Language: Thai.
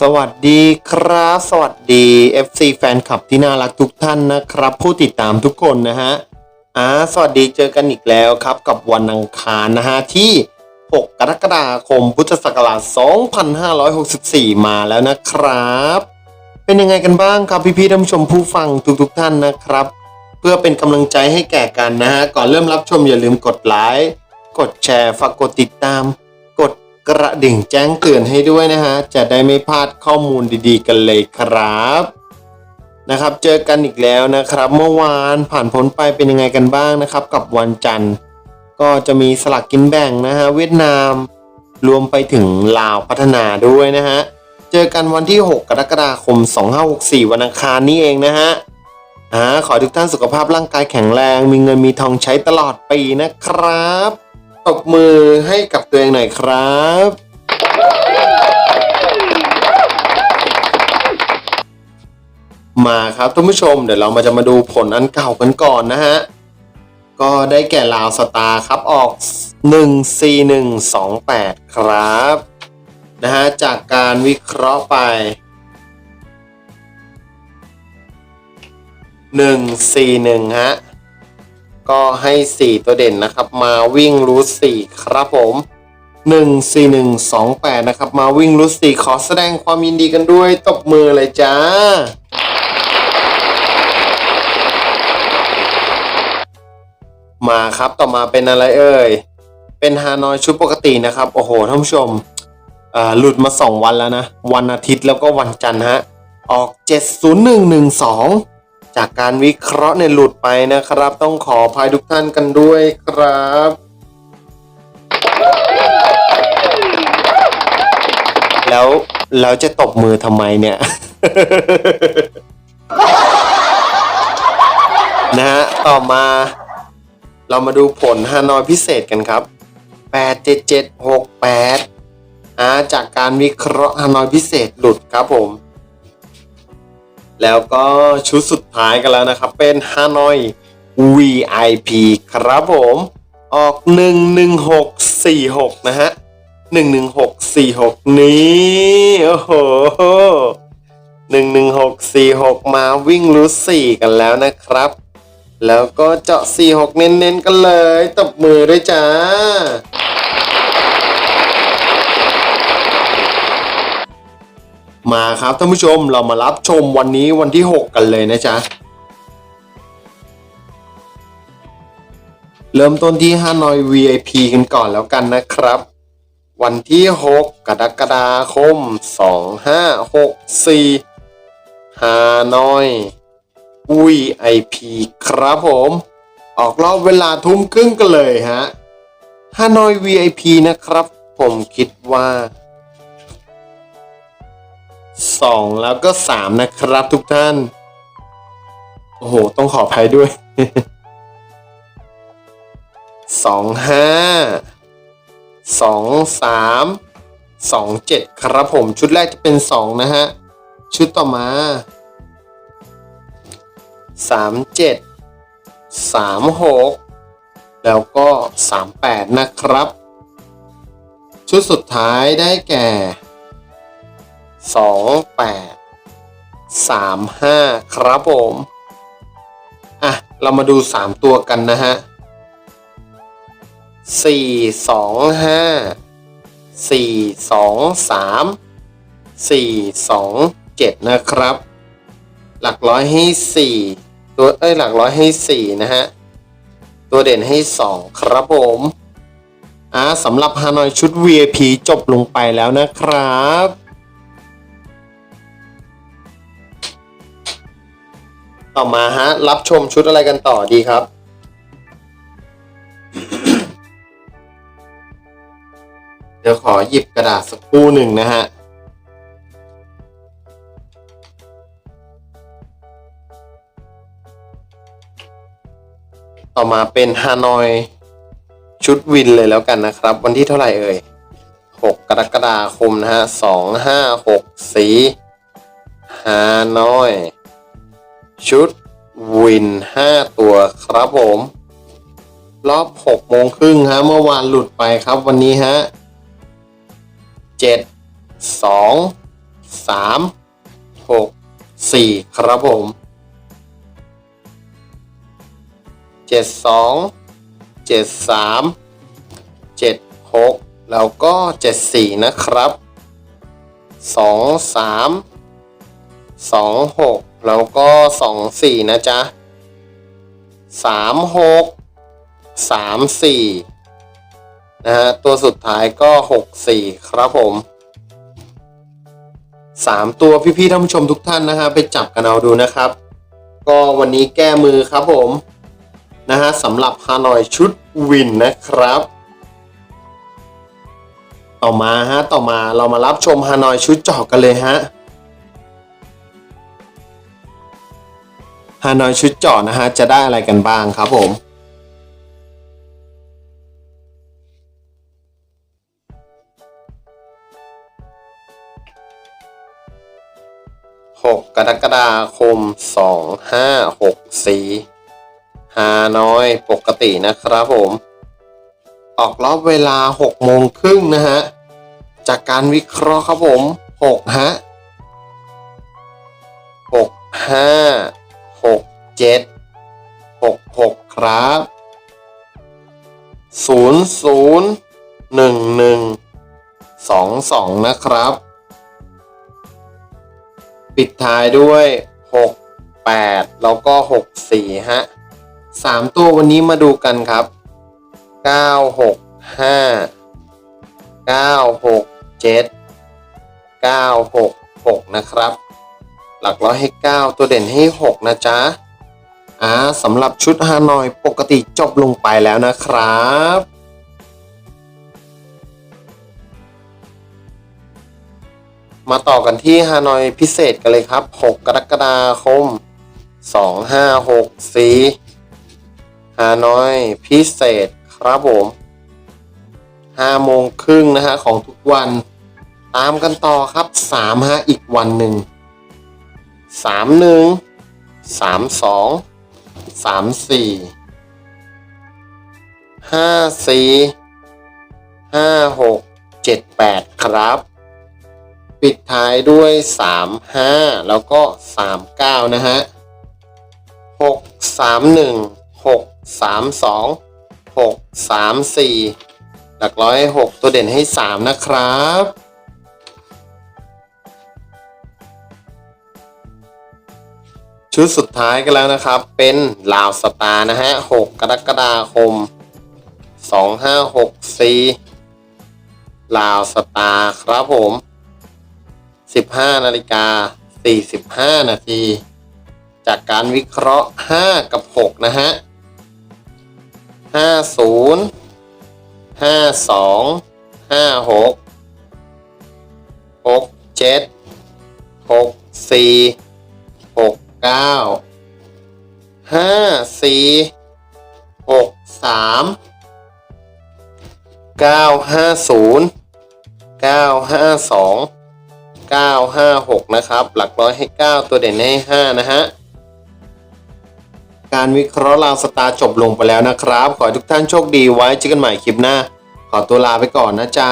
สวัสดีครับ สวัสดี FC แฟนคลับที่น่ารักทุกท่านนะครับ ผู้ติดตามทุกคนนะฮะอ่าสวัสดีเจอกันอีกแล้วครับ กับวันอังคารนะฮะที่ 6 กรกฎาคมพุทธศักราช 2564 มาแล้วนะครับ เป็นยังไงกันบ้างครับพี่ๆท่านผู้ชมผู้ฟังทุกๆท่านนะครับ เพื่อเป็นกำลังใจให้แก่กันนะฮะก่อนเริ่มรับชมอย่าลืมกดไลค์กดแชร์ฝากกดติดตาม กระดิ่งแจ้งเตือนให้ด้วยนะฮะ จะได้ไม่พลาดข้อมูลดีๆ กันเลยครับนะครับ เจอกันอีกแล้วนะครับ เมื่อวานผ่านพ้นไปเป็นยังไงกันบ้างนะครับ กับวันจันทร์ ก็จะมีสลักกินแบ่งนะฮะเวียดนาม รวมไปถึงลาวพัฒนาด้วยนะฮะ เจอกันวันที่ 6 กรกฎาคม 2564 วันอังคารนี้เองนะฮะอ่าขอทุกท่านสุขภาพร่างกายแข็งแรง มีเงินมีทองใช้ตลอดปีนะครับ ตบมือให้กับตัวเองหน่อยครับ มาครับท่านผู้ชมเดี๋ยวเรามาจะมาดูผลอันเก่ากันก่อนนะฮะ ก็ได้แก่ลาวสตาร์ครับออก 14128 ครับนะฮะจากการวิเคราะห์ไปหนึ่งสี่หนึ่งฮะ ก็ให้สี่ตัวเด่นนะครับ มาวิ่งรูทสี่ครับผมหนึ่งสี่หนึ่งสองแปดนะครับ มาวิ่งรูทสี่ขอแสดงความยินดีกันด้วยตบมือเลยจ้า มาครับต่อมาเป็นอะไรเอ่ย เป็นฮานอยชุดปกตินะครับ โอ้โหท่านผู้ชมหลุดมาสองวันแล้วนะ วันอาทิตย์แล้วก็วันจันทร์ฮะออก 70112 จากการวิเคราะห์เนี่ยหลุดไปนะครับ ต้องขออภัยทุกท่านกันด้วยครับแล้วแล้วจะตบมือทำไมเนี่ย นะฮะ ต่อมา เรามาดูผลฮานอยพิเศษกันครับ87768อ่าจากการวิเคราะห์ฮานอยพิเศษหลุดครับผม แล้วก็ชุดสุดท้ายกันแล้วนะครับ เป็นฮานอย VIP ครับผม ออก 11646 นะฮะ 11646 นี้ โอ้โห 11646 มาวิ่งรูท4กันแล้วนะครับ แล้วก็เจาะ 46 เน้นๆ กันเลย ตบมือด้วยจ้า มาครับท่านผู้ชมเรามารับชมวันนี้วันที่ 6 กันเลยนะจ๊ะ เริ่มต้นที่ฮานอย VIP กันก่อนแล้วกันนะครับ วันที่ 6 กรกฎาคม 2564ฮานอย VIP ครับผม ออกรอบเวลาทุ่มครึ่งกันเลยฮะฮานอย VIP นะครับ ผมคิดว่า สองแล้วก็สามนะครับทุกท่าน โอ้โห ต้องขออภัยด้วยสองห้าสองสามสองเจ็ดครับผมชุดแรกจะเป็นสองนะฮะ ชุดต่อมาสามเจ็ดสามหกแล้วก็สามแปดนะครับ ชุดสุดท้ายได้แก่ สองแปดสามห้าครับผม อะ เรามาดูสามตัวกันนะฮะสี่สองห้าสี่สองสามสี่สองเจ็ดนะครับ หลักร้อยให้สี่ตัวเอ้ยหลักร้อยให้สี่นะฮะ ตัวเด่นให้สองครับผมอ่าสำหรับฮานอยชุด VIP จบลงไปแล้วนะครับ ต่อมาฮะ รับชมชุดอะไรกันต่อดีครับ เดี๋ยวขอหยิบกระดาษสักคู่หนึ่งนะฮะต่อมาเป็นฮานอยชุดวินเลยแล้วกันนะครับ วันที่เท่าไหร่เอ่ย 6 กรกฎาคมนะฮะ2 5 6สีฮานอย ชุดวิน 5 ตัวครับผม รอบ6โมงครึ่งฮะ เมื่อวานหลุดไปครับวันนี้ฮะ 7 2สามหกสี่ครับผมเจ็ดสองเจ็ดสามเจ็ดหกแล้วก็เจ็ดสี่นะครับสองสามสองหก แล้วก็สองสี่นะจ๊ะสามหกสามสี่นะฮะตัวสุดท้ายก็หกสี่ครับผมสามตัวพี่ๆท่านผู้ชมทุกท่านนะฮะไปจับกันเอาดูนะครับ ก็วันนี้แก้มือครับผมนะฮะสำหรับฮานอยชุดวินนะครับ ต่อมาฮะต่อมาเรามารับชมฮานอยชุดเจาะกันเลยฮะ ฮานอยชุดเจาะนะฮะจะได้อะไรกันบ้างครับผมหกกรกฎาคมสองห้าหกสี่ฮานอยปกตินะครับผม ออกรอบเวลาหกโมงครึ่งนะฮะ จากการวิเคราะห์ครับผมหกฮะหกห้า เจ็ดหกหกครับศูนย์ศูนย์หนึ่งหนึ่งสองสองนะครับ ปิดท้ายด้วย6 8แปดแล้วก็6 4ฮะ3ตัววันนี้มาดูกันครับ9 6 5 9 6 7 9 6 6นะครับ หลักร้อยให้9ตัวเด่นให้6นะจ๊ะ อ่าสำหรับชุดฮานอยปกติจบลงไปแล้วนะครับมาต่อกันที่ฮานอยพิเศษกันเลยครับ 6 กรกฎาคม 2564ฮานอยพิเศษครับผม5โมงครึ่งนะฮะของทุกวัน ตามกันต่อครับ 3 ฮะอีกวันหนึ่ง สามสี่ห้าสี่ห้าหกเจ็ดแปดครับ ปิดท้ายด้วยสามห้าแล้วก็สามเก้านะฮะหกสามหนึ่งหกสามสองหกสามสี่หลักร้อยหกตัวเด่นให้สามนะครับ ชุดสุดท้ายกันแล้วนะครับ เป็นลาวสตาร์นะฮะ 6 กรกฎาคม 2564 ลาวสตาร์ครับผม 15 นาฬิกา 45 นาที จากการวิเคราะห์ 5 กับ 6 นะฮะ 50 52 56 67 64 69 54 63 950 952 956นย์เก้าห้าสองเก้าห้าหกนะครับ หลักร้อยให้9ตัวเด่นให้5นะฮะการวิเคราะห์ราวสตาร์จบลงไปแล้วนะครับ ขอให้ทุกท่านโชคดีไว้เจอกันใหม่คลิปหน้า ขอตัวลาไปก่อนนะจ๊ะ